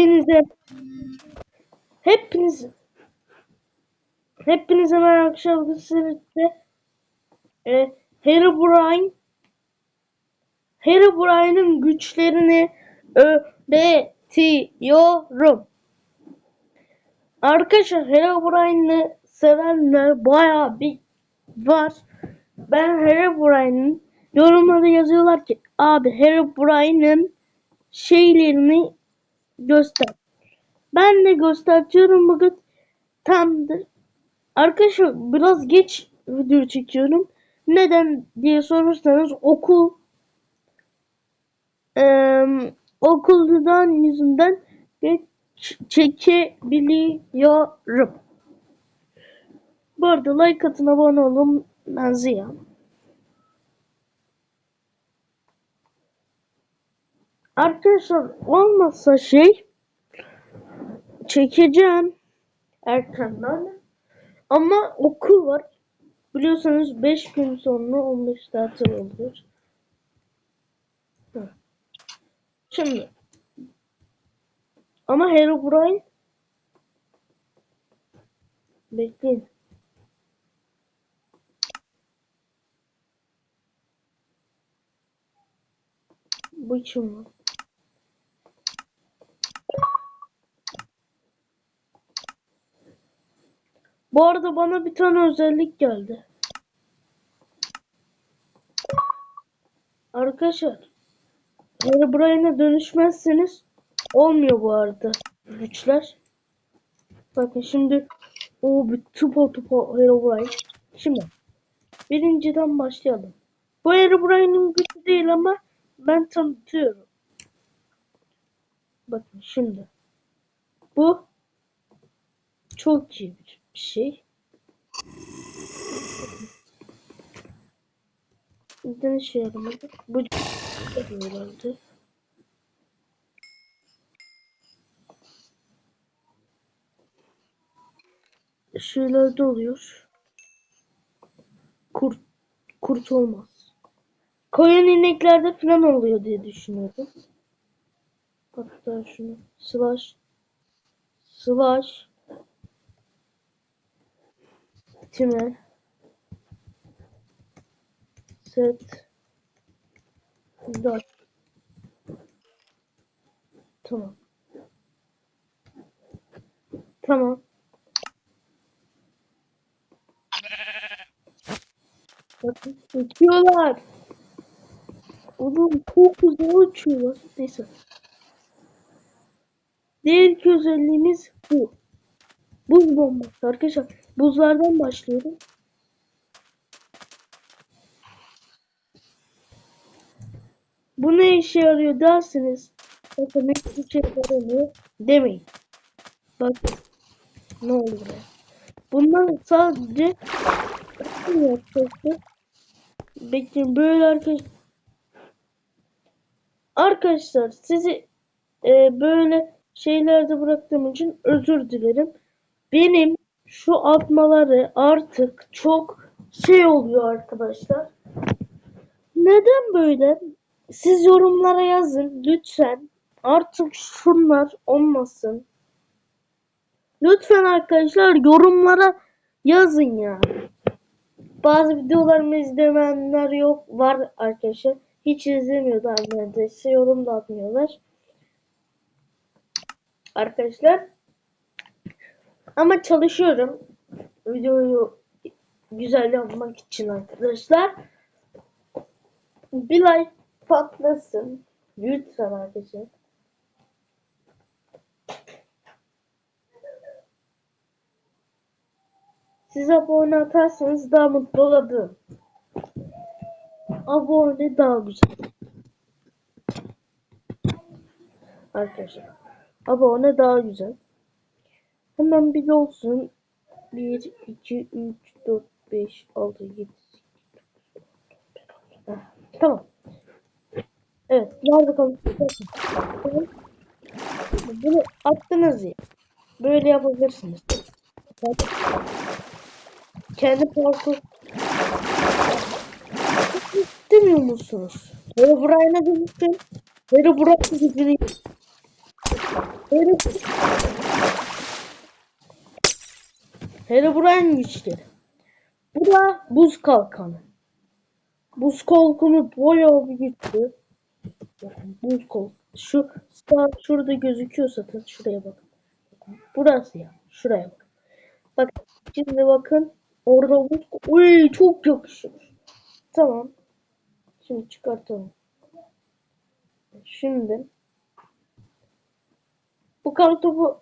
Hepinize hepinize hepinize merhaba arkadaşlar bugün sizlerle e, Herobrine Herobrine'ın güçlerini öğretiyorum. Arkadaşlar Herobrine'ı sevenler bayağı bir var. Ben Herobrine'ın yorumlarda yazıyorlar ki abi Herobrine'ın şeylerini göster. Ben de gösteriyorum bugün. Tamdır. Arkadaşlar biraz geç video çekiyorum. Neden diye sorursanız okul eee okuldan yüzünden geç çekebiliyorum. Bu arada like atın abone olun. Ben Ziya. Arkadaşlar olmazsa şey çekeceğim erkenden ama okul var biliyorsanız 5 gün sonra 15 tatil oluyor. Hı. Şimdi ama Herobrine bekleyin. Bu kim var? Bu arada bana bir tane özellik geldi. Arkadaşlar Herobrine'e dönüşmezseniz olmuyor bu arada güçler. Bakın şimdi o bir tupo tupo Herobrine. Şimdi birinciden başlayalım. Bu Herobrine'in gücü değil ama ben tanıtıyorum. Bakın şimdi. Bu çok iyi bir şey. Neden işe yaramadı? Bu herhalde. Şeylerde oluyor. Kurt kurt olmaz. Koyun ineklerde falan oluyor diye düşünüyordum. Hatta şunu slash slash Tümer set. Dot tamam. Tamam. Bakın uçuyorlar oğlum çok güzel uçuyorlar neyse. Diğer iki özelliğimiz bu. Buz bombası arkadaşlar buzlardan başlıyorum Bu ne işe yarıyor dersiniz. Bakın ne işe yaramıyor demeyin. Bakın ne oldu buraya. Bundan sadece? Bekleyin böyle arkadaşlar. Arkadaşlar sizi e, böyle şeylerde bıraktığım için özür dilerim. Benim şu atmaları artık çok şey oluyor arkadaşlar. Neden böyle? Siz yorumlara yazın lütfen. Artık şunlar olmasın. Lütfen arkadaşlar yorumlara yazın ya. Bazı videolarımı izlemeyenler yok var arkadaşlar. Hiç izlemiyorlar neredeyse. Yorum da atmıyorlar. Arkadaşlar. Ama çalışıyorum. Videoyu güzel yapmak için arkadaşlar. Bir like patlasın. Lütfen arkadaşlar. Siz abone atarsanız daha mutlu olabilirim. Abone daha güzel. Arkadaşlar. Abone daha güzel. Hemen bir olsun. 1, 2, 3, 4, 5, 6, 7, 8, 9, 10, 11, 12. Tamam. Evet. Nerede konuşuyorsun? Bunu attınız ya. Böyle yapabilirsiniz. Kendi parkur istemiyor musunuz? Buraya dönüştüm. Böyle buraya Herobrine güçleri. Bu da buz kalkanı. Buz kalkanı bayağı bir güçlü. Bakın buz kalkanı. Şu sağ şurada gözüküyor zaten. Şuraya bakın. Burası ya. Şuraya bakın. Bak şimdi bakın. Orada buz Uy çok yakışır. Tamam. Şimdi çıkartalım. Şimdi bu kartopu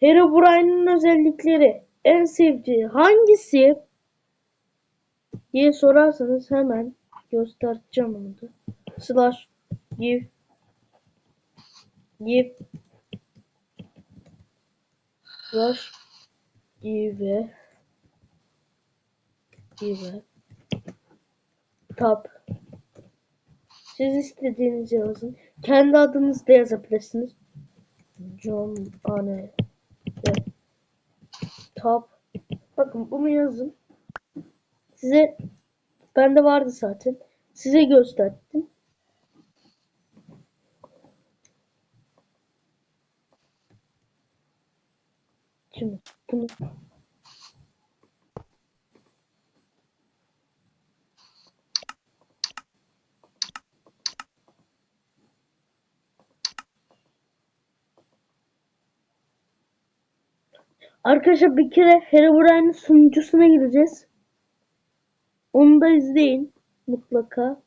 Herobrine'in özellikleri en sevdiği hangisi diye sorarsanız hemen göstereceğim onu da. Slash give give slash give give tab siz istediğinizi yazın. Kendi adınızı da yazabilirsiniz. John Anne Tab. Bakın bunu yazın. Size bende vardı zaten. Size gösterdim. Şimdi bunu Arkadaşlar bir kere Herobrine'in sunucusuna gireceğiz. Onu da izleyin mutlaka.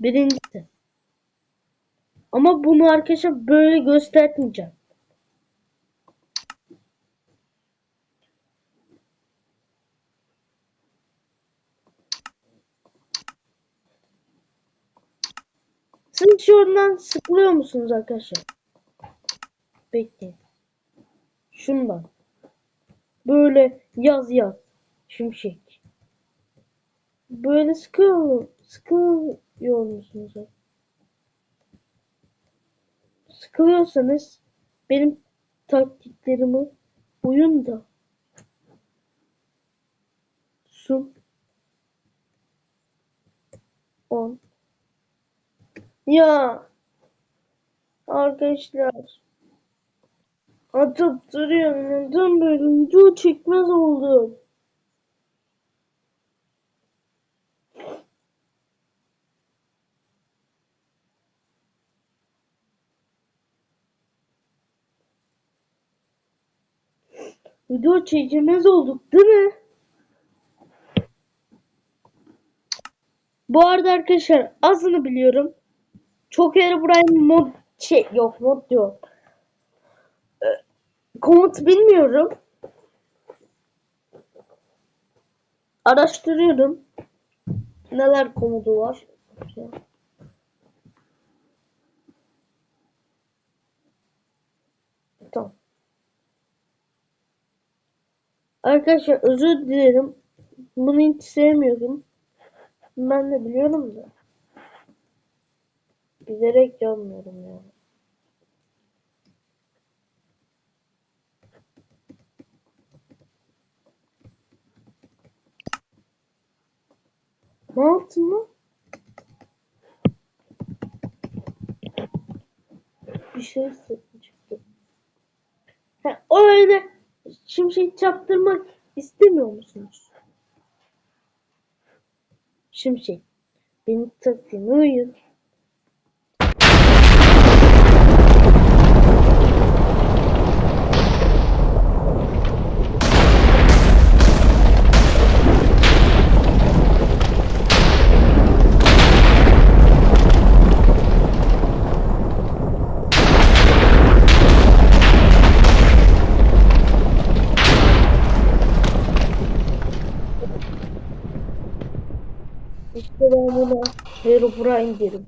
Birincisi. Ama bunu arkadaşlar böyle göstermeyeceğim. Siz şundan sıkılıyor musunuz arkadaşlar? Bekleyin. Şundan. Böyle yaz yaz. Şimşek. Böyle sıkıyor, sıkılıyor musunuz? Sıkılıyorsanız benim taktiklerimi uyun da sun 10 ya arkadaşlar atıp duruyorum neden böyle video çekmez oldum video çekemez olduk değil mi? Bu arada arkadaşlar azını biliyorum. Çok yere buraya mod şey yok mod diyor. Ee, komut bilmiyorum. Araştırıyorum. Neler komutu var. Tamam. Arkadaşlar özür dilerim. Bunu hiç sevmiyorum. Ben de biliyorum da. Bilerek yapmıyorum yani. Ne yaptın? Bir şey çıktı. Ha, öyle şimşek çaktırmak istemiyor musunuz? Şimşek. Beni taktiğine uyun. Herobrine derim.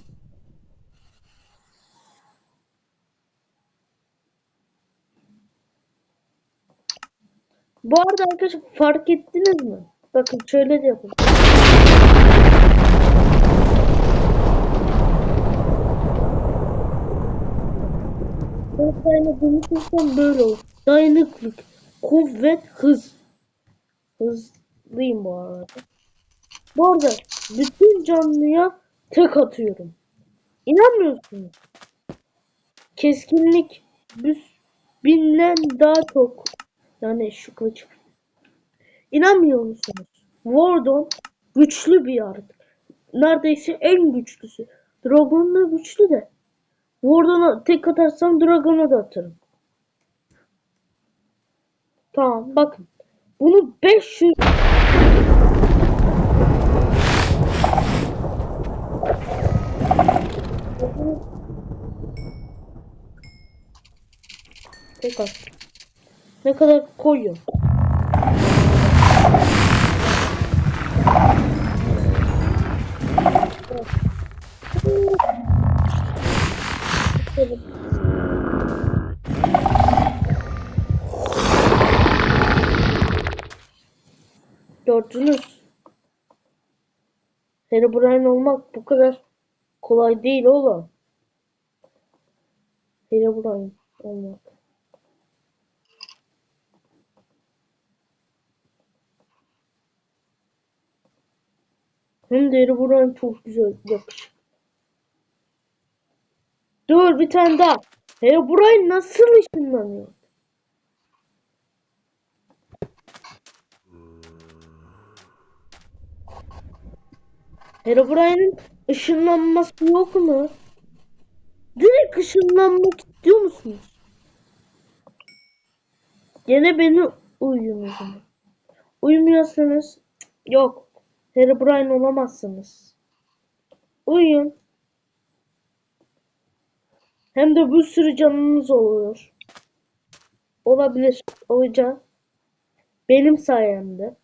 Bu arada arkadaşlar fark ettiniz mi? Bakın şöyle de yapın. Herobrine'e dönüşürsem böyle olur. Dayanıklık, kuvvet, hız. Hızlıyım bu arada. Bu arada bütün canlıya tek atıyorum. İnanmıyorsunuz. Keskinlik büs binden daha çok. Yani şu kılıç. İnanmıyor musunuz? Wardon güçlü bir yaratık. Neredeyse en güçlüsü. Dragon da güçlü de. Wardon'a tek atarsam Dragon'a da atarım. Tamam bakın. Bunu 500 Tek at. Ne kadar koyuyor? Gördünüz. Herobrine olmak bu kadar kolay değil oğlum. Herobrine olmak. Hem de Herobrine çok güzel yakışık. Dur bir tane daha. Herobrine nasıl ışınlanıyor? Herobrine'in ışınlanması yok mu? Direkt ışınlanmak istiyor musunuz? Gene beni uyuyun o zaman. Uyumuyorsanız yok. Herobrine olamazsınız. Uyuyun. Hem de bir sürü canınız oluyor. Olabilir. Olacak. Benim sayemde.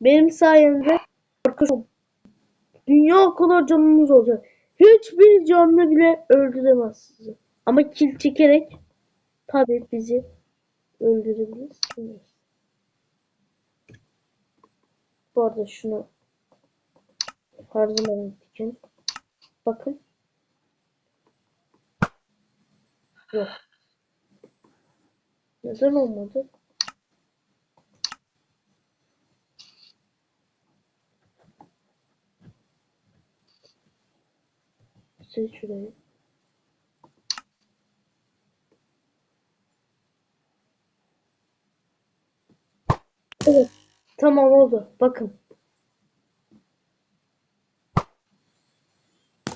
Benim sayemde arkadaşım dünya kadar canınız olacak. Hiçbir canlı bile öldüremez sizi. Ama kill çekerek tabii bizi öldürebilirsiniz. Bu arada şunu her zaman için bakın. Yok. Neden olmadı? Sil. Evet. Tamam oldu. Bakın.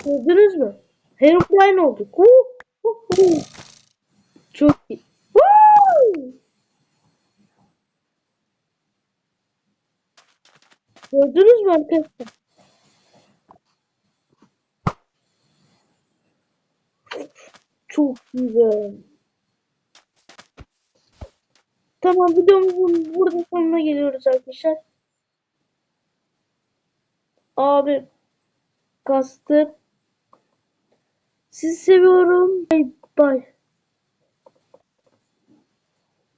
Gördünüz mü? Herobrine olduk. Huu, huu, huu. Çok iyi. Huu! Gördünüz mü arkadaşlar? Çok güzel. Tamam videomuzun burada sonuna geliyoruz arkadaşlar. Abi kastı. Sizi seviyorum. Bye bye.